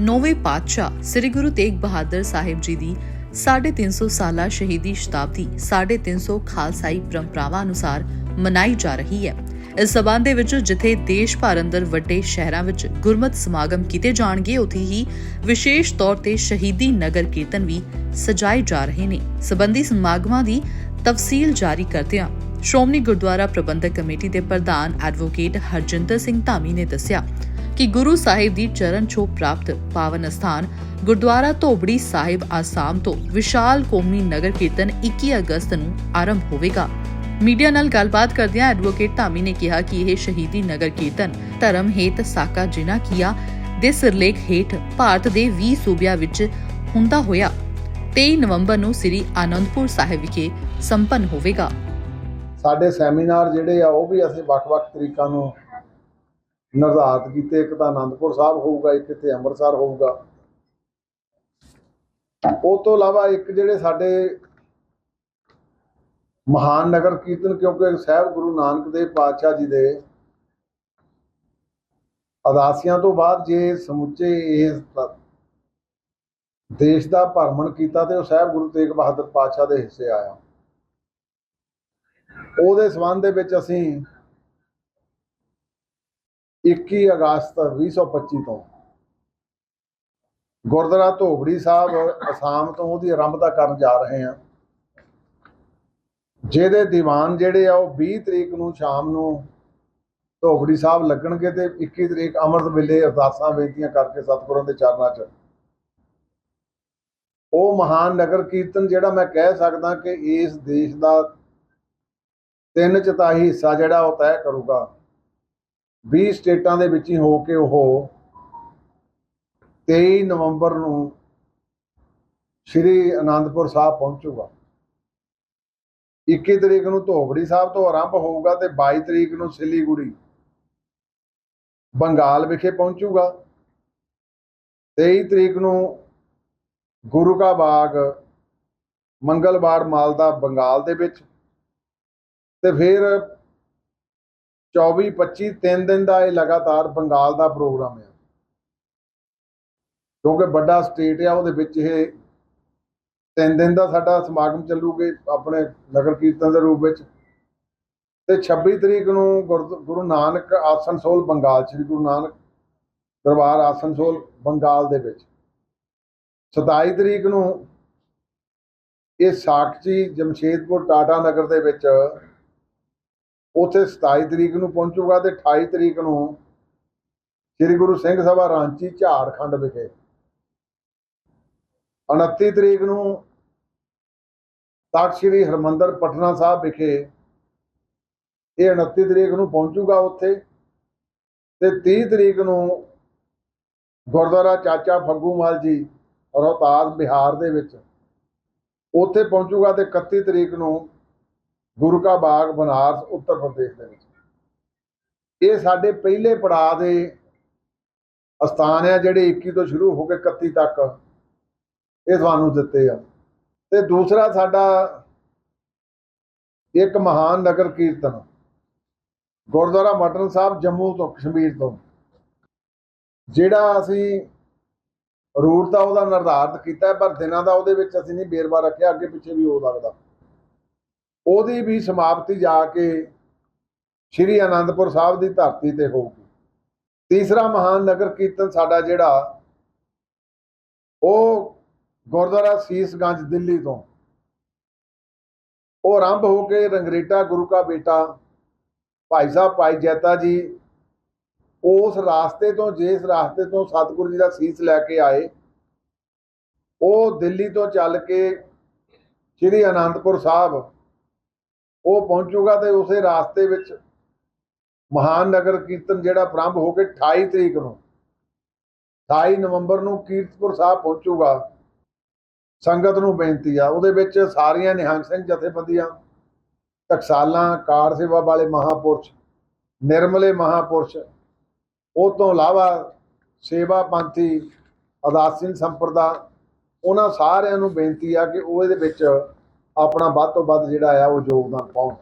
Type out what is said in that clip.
ਨੌਵੇਂ ਪਾਤਸ਼ਾਹ ਸ੍ਰੀ ਗੁਰੂ ਤੇਗ ਬਹਾਦਰ ਸਾਹਿਬ ਜੀ ਦੀ 350 ਸਾਲਾ ਸ਼ਹੀਦੀ ਸ਼ਤਾਬਦੀ 350 ਖਾਲਸਾਈ ਪਰੰਪਰਾਵਾਂ ਅਨੁਸਾਰ ਮਨਾਈ ਜਾ ਰਹੀ ਹੈ। ਇਸ ਸਬੰਧ ਦੇ ਵਿੱਚ ਜਿੱਥੇ ਦੇਸ਼ ਭਰ ਅੰਦਰ ਵੱਡੇ ਸ਼ਹਿਰਾਂ ਵਿੱਚ ਗੁਰਮਤ ਸਮਾਗਮ ਕੀਤੇ ਜਾਣਗੇ, ਉਥੇ ਹੀ ਵਿਸ਼ੇਸ਼ ਤੌਰ ਤੇ ਸ਼ਹੀਦੀ ਨਗਰ ਕੀਰਤਨ ਵੀ ਸਜਾਏ ਜਾ ਰਹੇ ਨੇ। ਸਬੰਧੀ ਸਮਾਗਮਾਂ ਦੀ ਤਫਸੀਲ ਜਾਰੀ ਕਰਦਿਆਂ ਸ਼੍ਰੋਮਣੀ ਗੁਰਦੁਆਰਾ ਪ੍ਰਬੰਧਕ ਕਮੇਟੀ ਦੇ ਪ੍ਰਧਾਨ ਐਡਵੋਕੇਟ ਹਰਜਿੰਦਰ ਸਿੰਘ ਧਾਮੀ ਨੇ ਦੱਸਿਆ ਕਿ ਗੁਰੂ ਸਾਹਿਬ ਦੀ ਚਰਨ ਛੋਹ ਪ੍ਰਾਪਤ ਪਾਵਨ ਸਥਾਨ ਗੁਰਦੁਆਰਾ ਧੋਬੜੀ ਸਾਹਿਬ ਆਸਾਮ ਤੋਂ ਵਿਸ਼ਾਲ ਕੌਮੀ ਨਗਰ ਕੀਰਤਨ 21 ਅਗਸਤ ਨੂੰ ਆਰੰਭ ਹੋਵੇਗਾ। ਮੀਡੀਆ ਨਾਲ ਗੱਲਬਾਤ ਕਰਦਿਆਂ ਐਡਵੋਕੇਟ ਧਾਮੀ ਨੇ ਕਿਹਾ ਕਿ ਇਹ ਸ਼ਹੀਦੀ ਨਗਰ ਕੀਰਤਨ ਧਰਮ ਹੇਤ ਸਾਕਾ ਜਿਨਾ ਕੀਆ ਦੇ ਸਿਰਲੇਖ ਹੇਠ ਭਾਰਤ ਦੇ 20 ਸੂਬਿਆਂ ਵਿੱਚ ਹੁੰਦਾ ਹੋਇਆ। 23 ਨਵੰਬਰ ਨੂੰ ਸ੍ਰੀ ਆਨੰਦਪੁਰ ਸਾਹਿਬ ਵਿਖੇ ਸੰਪੰਨ ਹੋਵੇਗਾ। ਸਾਡੇ ਸੈਮੀਨਾਰ ਜਿਹੜੇ ਆ, ਉਹ ਵੀ ਅਸੀਂ ਵੱਖ-ਵੱਖ ਤਰੀਕਾਂ ਨੂੰ ਨਿਰਧਾਰਤ ਕੀਤੇ, ਇੱਕ ਤਾਂ ਆਨੰਦਪੁਰ ਸਾਹਿਬ ਹੋਊਗਾ, ਇੱਕ ਇੱਥੇ ਅੰਮ੍ਰਿਤਸਰ ਹੋਊਗਾ। ਉਹ ਤੋਂ ਇਲਾਵਾ ਇੱਕ ਜਿਹੜੇ ਸਾਡੇ ਮਹਾਨ ਨਗਰ ਕੀਰਤਨ, ਕਿਉਂਕਿ ਸਾਹਿਬ ਗੁਰੂ ਨਾਨਕ ਦੇਵ ਪਾਤਸ਼ਾਹ ਜੀ ਦੇ ਅਦਾਸੀਆਂ ਤੋਂ ਬਾਅਦ ਜੇ ਸਮੁੱਚੇ ਇਹ ਦੇਸ਼ ਦਾ ਭਰਮਣ ਕੀਤਾ ਤੇ ਉਹ ਸਾਹਿਬ ਗੁਰੂ ਤੇਗ ਬਹਾਦਰ ਪਾਤਸ਼ਾਹ ਦੇ ਹਿੱਸੇ ਆਇਆ। ਉਹਦੇ ਸਬੰਧ ਦੇ ਵਿੱਚ ਅਸੀਂ 21 ਅਗਸਤ 2025 ਤੋਂ। ਗੁਰਦੁਆਰਾ ਧੋਬੜੀ ਸਾਹਿਬ ਅਸਾਮ ਤੋਂ ਉਹਦੀ ਆਰੰਭਤਾ ਕਰਨ ਜਾ ਰਹੇ ਹਾਂ। ਜਿਹਦੇ ਦੀਵਾਨ ਜਿਹੜੇ ਆ, ਉਹ 20 ਤਰੀਕ ਨੂੰ ਸ਼ਾਮ ਨੂੰ ਧੋਬੜੀ ਸਾਹਿਬ ਲੱਗਣਗੇ ਤੇ 21 ਤਰੀਕ ਅੰਮ੍ਰਿਤ ਵੇਲੇ ਅਰਦਾਸਾਂ ਬੇਨਤੀਆਂ ਕਰਕੇ ਸਤਿਗੁਰਾਂ ਦੇ ਚਰਨਾਂ 'ਚ। ਉਹ ਮਹਾਨ ਨਗਰ ਕੀਰਤਨ ਜਿਹੜਾ ਮੈਂ ਕਹਿ ਸਕਦਾ ਕਿ ਇਸ ਦੇਸ਼ ਦਾ ਤਿੰਨ ਚਤਾਹੀ ਹਿੱਸਾ ਜਿਹੜਾ ਉਹ ਤੈਅ ਕਰੂਗਾ। 20 ਸਟੇਟਾਂ ਦੇ ਵਿੱਚ ਹੀ ਹੋ ਕੇ ਉਹ 23 ਨਵੰਬਰ ਨੂੰ ਸ਼੍ਰੀ ਅਨੰਦਪੁਰ ਸਾਹਿਬ ਪਹੁੰਚੂਗਾ। 21 ਤਰੀਕ ਨੂੰ ਧੋਬੜੀ ਸਾਹਿਬ ਤੋਂ ਆਰੰਭ ਹੋਊਗਾ ਤੇ 22 ਤਰੀਕ ਨੂੰ ਸਿਲੀਗੁੜੀ, ਬੰਗਾਲ ਵਿਖੇ ਪਹੁੰਚੂਗਾ। 23 ਤਰੀਕ ਨੂੰ ਗੁਰੂ ਕਾ ਬਾਗ, ਮੰਗਲਵਾਰ ਮਾਲਦਾ ਬੰਗਾਲ ਦੇ ਵਿੱਚ ਤੇ ਫਿਰ 24 25 ਤਿੰਨ ਦਿਨ ਦਾ ਇਹ ਲਗਾਤਾਰ ਬੰਗਾਲ ਦਾ ਪ੍ਰੋਗਰਾਮ ਹੈ। ਕਿਉਂਕਿ ਵੱਡਾ ਸਟੇਟ ਆ, ਉਹਦੇ ਵਿੱਚ ਇਹ ਤਿੰਨ ਦਿਨ ਦਾ ਸਾਡਾ ਸਮਾਗਮ ਚੱਲੂਗੇ ਆਪਣੇ ਨਗਰ ਕੀਰਤਨ ਦੇ ਰੂਪ ਵਿੱਚ। ਤੇ 26 ਤਰੀਕ ਨੂੰ ਗੁਰਦ- ਗੁਰੂ ਨਾਨਕ ਆਸਨਸੋਲ ਬੰਗਾਲ, ਸ੍ਰੀ ਗੁਰੂ ਨਾਨਕ ਦਰਬਾਰ ਆਸਨਸੋਲ ਬੰਗਾਲ ਦੇ ਵਿੱਚ। 27 ਤਰੀਕ ਨੂੰ ਇਹ ਸਾਕਚੀ ਜਮਸ਼ੇਦਪੁਰ ਟਾਟਾ ਨਗਰ ਦੇ ਵਿੱਚ ਉੱਥੇ 27 ਤਰੀਕ ਨੂੰ ਪਹੁੰਚੂਗਾ ਤੇ 28 ਤਰੀਕ ਨੂੰ ਸ੍ਰੀ ਗੁਰੂ ਸਿੰਘ ਸਭਾ ਰਾਂਚੀ, ਝਾਰਖੰਡ ਵਿਖੇ। 29 ਤਰੀਕ ਨੂੰ ਤਖਤ ਸ੍ਰੀ ਹਰਮੰਦਰ ਪਟਨਾ ਸਾਹਿਬ ਵਿਖੇ ਇਹ 29 ਤਰੀਕ ਨੂੰ ਪਹੁੰਚੂਗਾ ਉੱਥੇ ਤੇ 30 ਤਰੀਕ ਨੂੰ ਗੁਰਦੁਆਰਾ ਚਾਚਾ ਫੱਗੂ ਮਾਲ ਜੀ, ਰੋਹਤਾਸ ਬਿਹਾਰ ਦੇ ਵਿੱਚ। ਉੱਥੇ ਪਹੁੰਚੂਗਾ ਤੇ 31 ਤਰੀਕ ਨੂੰ ਗੁਰੂ ਕਾ ਬਾਗ ਬਨਾਰਸ ਉੱਤਰ ਪ੍ਰਦੇਸ਼ ਦੇ ਵਿੱਚ। ਇਹ ਸਾਡੇ ਪਹਿਲੇ ਪੜਾਅ ਦੇ ਅਸਥਾਨ ਆ, ਜਿਹੜੇ 21 ਤੋਂ ਸ਼ੁਰੂ ਹੋ ਕੇ 31 ਤੱਕ ਇਹ ਤੁਹਾਨੂੰ ਦਿੱਤੇ ਆ। ਤੇ ਦੂਸਰਾ ਸਾਡਾ ਇੱਕ ਮਹਾਨ ਨਗਰ ਕੀਰਤਨ, ਗੁਰਦੁਆਰਾ ਮਟਨ ਸਾਹਿਬ ਜੰਮੂ ਤੋਂ, ਕਸ਼ਮੀਰ ਤੋਂ। ਜਿਹੜਾ ਅਸੀਂ ਰੂਟ ਦਾ ਉਹਦਾ ਨਿਰਧਾਰਤ ਕੀਤਾ, ਪਰ ਦਿਨਾਂ ਦਾ ਉਹਦੇ ਵਿੱਚ ਅਸੀਂ ਨਹੀਂ ਬੇਰਵਾ ਰੱਖਿਆ, ਅੱਗੇ ਪਿੱਛੇ ਵੀ ਹੋ ਸਕਦਾ। ਉਹਦੀ ਵੀ ਸਮਾਪਤੀ ਜਾ ਕੇ ਸ਼੍ਰੀ ਆਨੰਦਪੁਰ ਸਾਹਿਬ ਦੀ ਧਰਤੀ ਤੇ ਹੋਊਗੀ। ਤੀਸਰਾ ਮਹਾਨ ਨਗਰ ਕੀਰਤਨ ਸਾਡਾ ਜਿਹੜਾ, ਉਹ ਗੁਰਦੁਆਰਾ ਸੀਸਗੰਜ ਦਿੱਲੀ ਤੋਂ। ਉਹ ਆਰੰਭ ਹੋ ਕੇ ਰੰਗਰੇਟਾ ਗੁਰੂ ਕਾ ਬੇਟਾ ਭਾਈ ਸਾਹਿਬ ਭਾਈ ਜੈਤਾ ਜੀ ਉਸ ਰਾਸਤੇ ਤੋਂ, ਜਿਸ ਰਾਸਤੇ ਤੋਂ ਸਤਿਗੁਰੂ ਜੀ ਦਾ ਸੀਸ ਲੈ ਕੇ ਆਏ, ਉਹ ਦਿੱਲੀ ਤੋਂ ਚੱਲ ਕੇ ਸ਼੍ਰੀ ਅਨੰਦਪੁਰ ਸਾਹਿਬ ਉਹ ਪਹੁੰਚੂਗਾ ਤੇ ਉਸੇ ਰਾਸਤੇ ਵਿੱਚ ਮਹਾਨ ਨਗਰ ਕੀਰਤਨ ਜਿਹੜਾ ਪ੍ਰਾਰੰਭ ਹੋ ਕੇ 28 ਤਰੀਕ ਨੂੰ 28 ਨਵੰਬਰ ਨੂੰ ਕੀਰਤਪੁਰ ਸਾਹਿਬ ਪਹੁੰਚੂਗਾ। ਸੰਗਤ ਨੂੰ ਬੇਨਤੀ ਆ, ਉਹਦੇ ਵਿੱਚ ਸਾਰੀਆਂ ਨਿਹੰਗ ਸਿੰਘ ਜਥੇਬੰਦੀਆਂ ਟਕਸਾਲਾਂ ਕਾਰ ਸੇਵਾ ਵਾਲੇ ਮਹਾਪੁਰਸ਼, ਨਿਰਮਲੇ ਮਹਾਪੁਰਸ਼, ਉਹ ਤੋਂ ਇਲਾਵਾ ਸੇਵਾ ਪੰਥੀ ਅਦਾਸੀਨ ਸੰਪਰਦਾ, ਉਹਨਾਂ ਸਾਰਿਆਂ ਨੂੰ ਬੇਨਤੀ ਆ ਕਿ ਉਹ ਇਹਦੇ ਵਿੱਚ ਆਪਣਾ ਵੱਧ ਤੋਂ ਵੱਧ ਜਿਹੜਾ ਆ ਉਹ ਯੋਗਦਾਨ ਪਾਉਣ।